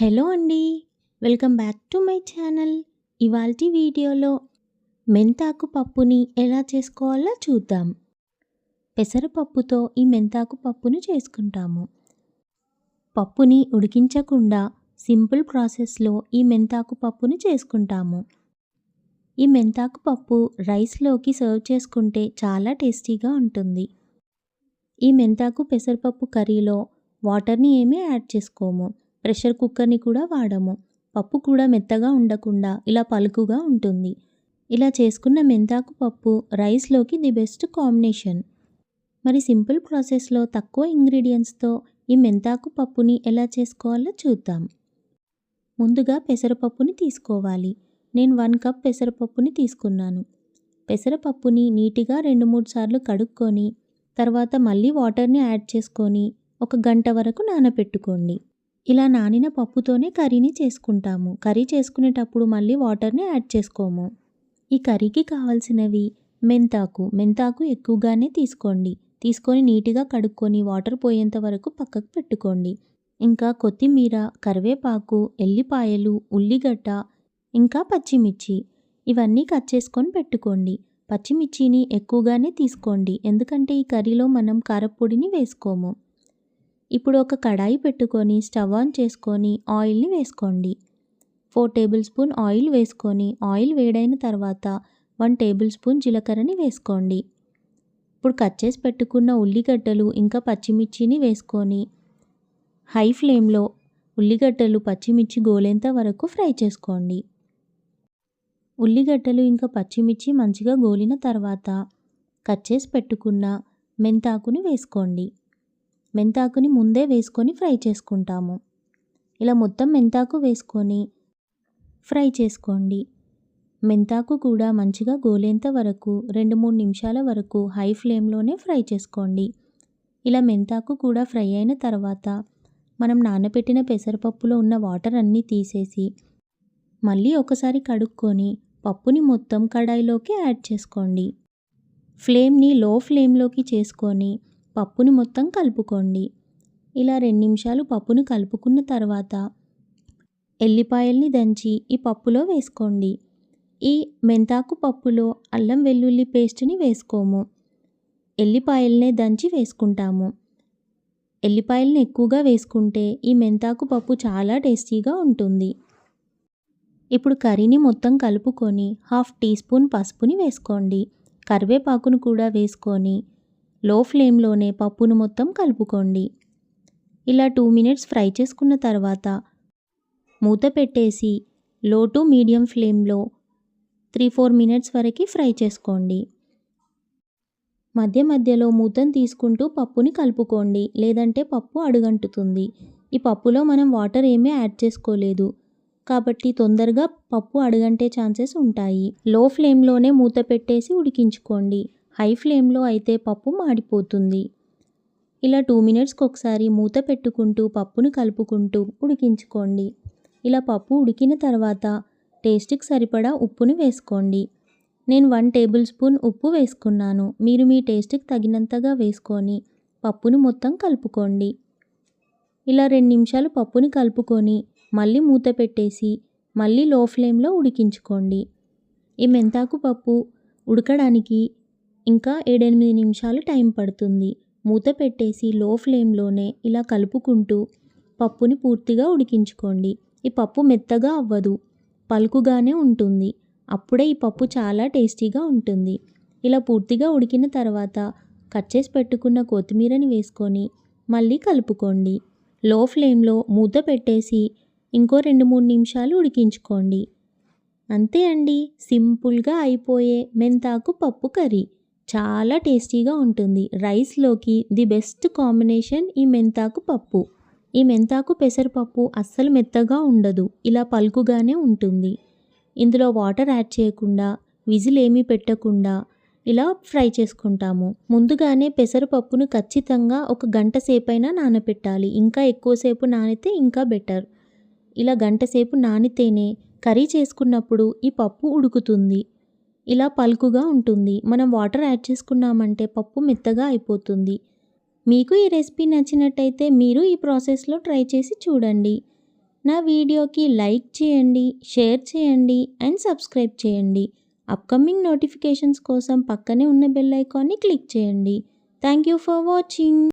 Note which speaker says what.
Speaker 1: Hello అండి welcome back to my channel. ఇవాల్టి వీడియోలో మెంతాకు పప్పుని ఎలా చేసుకోవాలో చూద్దాం. పెసరపప్పుతో ఈ మెంతాకు పప్పును చేసుకుంటాము. పప్పుని ఉడికించకుండా సింపుల్ ప్రాసెస్లో ఈ మెంతాకు పప్పును చేసుకుంటాము. ఈ మెంతాకు పప్పు రైస్లోకి సర్వ్ చేసుకుంటే చాలా టేస్టీగా ఉంటుంది. ఈ మెంతాకు పెసరపప్పు కర్రీలో వాటర్ని ఏమీ యాడ్ చేసుకోము. ప్రెషర్ కుక్కర్ని కూడా వాడము. పప్పు కూడా మెత్తగా ఉండకుండా ఇలా పలుకుగా ఉంటుంది. ఇలా చేసుకున్న మెంతాకు పప్పు రైస్లోకి ది బెస్ట్ కాంబినేషన్. మరి సింపుల్ ప్రాసెస్లో తక్కువ ఇంగ్రీడియంట్స్తో ఈ మెంతాకు పప్పుని ఎలా చేసుకోవాలో చూద్దాం. ముందుగా పెసరపప్పుని తీసుకోవాలి. నేను వన్ కప్ పెసరపప్పుని తీసుకున్నాను. పెసరపప్పుని నీట్గా రెండు మూడు సార్లు కడుక్కొని తర్వాత మళ్ళీ వాటర్ని యాడ్ చేసుకొని ఒక గంట వరకు నానబెట్టుకోండి ఇలా నానిన పప్పుతోనే కర్రీని చేసుకుంటాము. కర్రీ చేసుకునేటప్పుడు మళ్ళీ వాటర్ని యాడ్ చేసుకోము. ఈ కర్రీకి కావాల్సినవి మెంతాకు. మెంతాకు ఎక్కువగానే తీసుకోండి. తీసుకొని నీట్గా కడుక్కొని వాటర్ పోయేంత వరకు పక్కకు పెట్టుకోండి. ఇంకా కొత్తిమీర కరివేపాకు ఎల్లిపాయలు ఉల్లిగడ్డ ఇంకా పచ్చిమిర్చి ఇవన్నీ కట్ చేసుకొని పెట్టుకోండి. పచ్చిమిర్చిని ఎక్కువగానే తీసుకోండి. ఎందుకంటే ఈ కర్రీలో మనం కారపొడిని వేసుకోము. ఇప్పుడు ఒక కడాయి పెట్టుకొని స్టవ్ ఆన్ చేసుకొని ఆయిల్ని వేసుకోండి. ఫోర్ టేబుల్ స్పూన్ ఆయిల్ వేసుకొని ఆయిల్ వేడైన తర్వాత వన్ టేబుల్ స్పూన్ జీలకర్రని వేసుకోండి. ఇప్పుడు కట్ చేసి పెట్టుకున్న ఉల్లిగడ్డలు ఇంకా పచ్చిమిర్చిని వేసుకొని హై ఫ్లేమ్లో ఉల్లిగడ్డలు పచ్చిమిర్చి గోలేంత వరకు ఫ్రై చేసుకోండి. ఉల్లిగడ్డలు ఇంకా పచ్చిమిర్చి మంచిగా గోలిన తర్వాత కట్ చేసి పెట్టుకున్న మెంతాకుని వేసుకోండి. మెంతాకుని ముందే వేసుకొని ఫ్రై చేసుకుంటాము. ఇలా మొత్తం మెంతాకు వేసుకొని ఫ్రై చేసుకోండి. మెంతాకు కూడా మంచిగా గోలేంత వరకు రెండు మూడు నిమిషాల వరకు హై ఫ్లేమ్లోనే ఫ్రై చేసుకోండి. ఇలా మెంతాకు కూడా ఫ్రై అయిన తర్వాత మనం నానబెట్టిన పెసరపప్పులో ఉన్న వాటర్ అన్నీ తీసేసి మళ్ళీ ఒకసారి కడుక్కొని పప్పుని మొత్తం కడాయిలోకి యాడ్ చేసుకోండి. ఫ్లేమ్ని లో ఫ్లేమ్లోకి చేసుకొని పప్పుని మొత్తం కలుపుకోండి. ఇలా రెండు నిమిషాలు పప్పును కలుపుకున్న తర్వాత ఎల్లిపాయల్ని దంచి ఈ పప్పులో వేసుకోండి. ఈ మెంతాకు పప్పులో అల్లం వెల్లుల్లి పేస్ట్ని వేసుకోము. ఎల్లిపాయలనే దంచి వేసుకుంటాము. ఎల్లిపాయలను ఎక్కువగా వేసుకుంటే ఈ మెంతాకు పప్పు చాలా టేస్టీగా ఉంటుంది. ఇప్పుడు కర్రీని మొత్తం కలుపుకొని హాఫ్ టీ స్పూన్ పసుపుని వేసుకోండి. కరివేపాకును కూడా వేసుకొని లో ఫ్లేమ్లోనే పప్పును మొత్తం కలుపుకోండి. ఇలా టూ మినిట్స్ ఫ్రై చేసుకున్న తర్వాత మూత పెట్టేసి లో టు మీడియం ఫ్లేమ్లో త్రీ ఫోర్ మినిట్స్ వరకు ఫ్రై చేసుకోండి. మధ్య మధ్యలో మూతను తీసుకుంటూ పప్పుని కలుపుకోండి. లేదంటే పప్పు అడుగంటుతుంది. ఈ పప్పులో మనం వాటర్ ఏమీ యాడ్ చేసుకోలేదు. కాబట్టి తొందరగా పప్పు అడుగంటే ఛాన్సెస్ ఉంటాయి. లో ఫ్లేమ్లోనే మూత పెట్టేసి ఉడికించుకోండి. హై ఫ్లేమ్లో అయితే పప్పు మాడిపోతుంది. ఇలా టూ మినిట్స్కి ఒకసారి మూత పెట్టుకుంటూ పప్పును కలుపుకుంటూ ఉడికించుకోండి. ఇలా పప్పు ఉడికిన తర్వాత టేస్ట్కి సరిపడా ఉప్పుని వేసుకోండి. నేను వన్ టేబుల్ స్పూన్ ఉప్పు వేసుకున్నాను. మీరు మీ టేస్ట్కి తగినంతగా వేసుకొని పప్పును మొత్తం కలుపుకోండి. ఇలా రెండు నిమిషాలు పప్పుని కలుపుకొని మళ్ళీ మూత పెట్టేసి మళ్ళీ లో ఫ్లేమ్లో ఉడికించుకోండి. ఈ మెంతాకు పప్పు ఉడకడానికి ఇంకా ఏడెనిమిది నిమిషాలు టైం పడుతుంది. మూత పెట్టేసి లో ఫ్లేమ్లోనే ఇలా కలుపుకుంటూ పప్పుని పూర్తిగా ఉడికించుకోండి. ఈ పప్పు మెత్తగా అవ్వదు. పలుకుగానే ఉంటుంది. అప్పుడే ఈ పప్పు చాలా టేస్టీగా ఉంటుంది. ఇలా పూర్తిగా ఉడికిన తర్వాత కట్ చేసి పెట్టుకున్న కొత్తిమీరని వేసుకొని మళ్ళీ కలుపుకోండి. లో ఫ్లేమ్లో మూత పెట్టేసి ఇంకో రెండు మూడు నిమిషాలు ఉడికించుకోండి. అంతే అండి. సింపుల్గా అయిపోయే మెంతాకు పప్పు కర్రీ. చాలా టేస్టీగా ఉంటుంది. రైస్లోకి ది బెస్ట్ కాంబినేషన్ ఈ మెంతాకు పప్పు. ఈ మెంతాకు పెసరపప్పు అస్సలు మెత్తగా ఉండదు. ఇలా పలుకుగానే ఉంటుంది. ఇందులో వాటర్ యాడ్ చేయకుండా విజిల్ ఏమీ పెట్టకుండా ఇలా ఫ్రై చేసుకుంటాము. ముందుగానే పెసరపప్పును ఖచ్చితంగా ఒక గంట సేపైనా నానబెట్టాలి ఇంకా ఎక్కువసేపు నానితే ఇంకా బెటర్. ఇలా గంట సేపు నానితేనే కర్రీ చేసుకున్నప్పుడు ఈ పప్పు ఉడుకుతుంది. ఇలా పలుకుగా ఉంటుంది. మనం వాటర్ యాడ్ చేసుకున్నామంటే పప్పు మెత్తగా అయిపోతుంది. మీకు ఈ రెసిపీ నచ్చినట్టయితే మీరు ఈ ప్రాసెస్లో ట్రై చేసి చూడండి. నా వీడియోకి లైక్ చేయండి షేర్ చేయండి అండ్ సబ్స్క్రైబ్ చేయండి. అప్కమింగ్ నోటిఫికేషన్స్ కోసం పక్కనే ఉన్న బెల్ ఐకాన్ని క్లిక్ చేయండి. Thank you for watching.